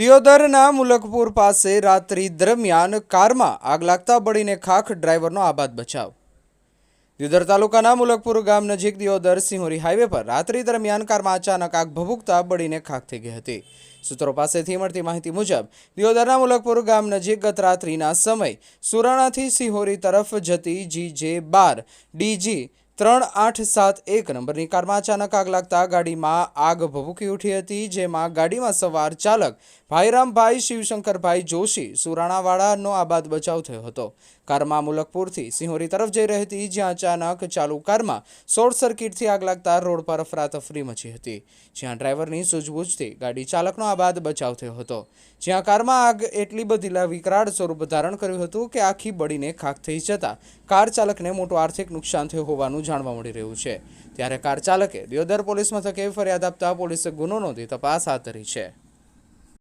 દિયોદરના મુલકપુર પાસે રાત્રિ દરમિયાન કારમાં આગ લાગતા બળીને ખાખ ડ્રાઈવરનો આબાદ બચાવ. દિયોદર તાલુકાના મુલકપુર ગામ નજીક દિયોદર સિંહોરી હાઈવે પર રાત્રિ દરમિયાન કારમાં અચાનક આગ ભભૂકતા બળીને ખાખ થઈ ગઈ હતી. સૂત્રો પાસેથી મળતી માહિતી મુજબ, દિયોદરના મુલકપુર ગામ નજીક ગત રાત્રિના સમય સુરાણાથી સિંહોરી તરફ જતી જી જે બાર, ડીજી ત્રણ આઠ સાત એક નંબરની કારમાં અચાનક આગ લાગતા ગાડીમાં આગ ભભૂકી ઉઠી હતી, જેમાં ગાડીમાં સવાર ચાલક ભાઈરામભાઈ, શિવશંકરભાઈ જોશી, સુરાણાવાળાનો આબાદ બચાવ થયો હતો. કારમાં મુલકપુરથી સિંહોરી તરફ જઈ રહી હતી, જ્યાં અચાનક ચાલુ કારમાં શોર્ટ સર્કિટથી આગ લાગતા રોડ પર અફરાતફરી મચી હતી. જ્યાં ડ્રાઈવરની સૂઝબૂછથી ગાડી ચાલકનો આબાદ બચાવ થયો હતો. જ્યાં કારમાં આગ એટલી બધી વિકરાળ સ્વરૂપ ધારણ કર્યું હતું કે આખી બળીને ખાખ થઈ જતા કાર ચાલકને મોટું આર્થિક નુકસાન થયું હોવાનું જાણવા મળી રહ્યું છે. ત્યારે કાર ચાલકે દિયોદર પોલીસ મથકે ફરિયાદ આપતા પોલીસે ગુનો નોંધી તપાસ હાથ ધરી છે.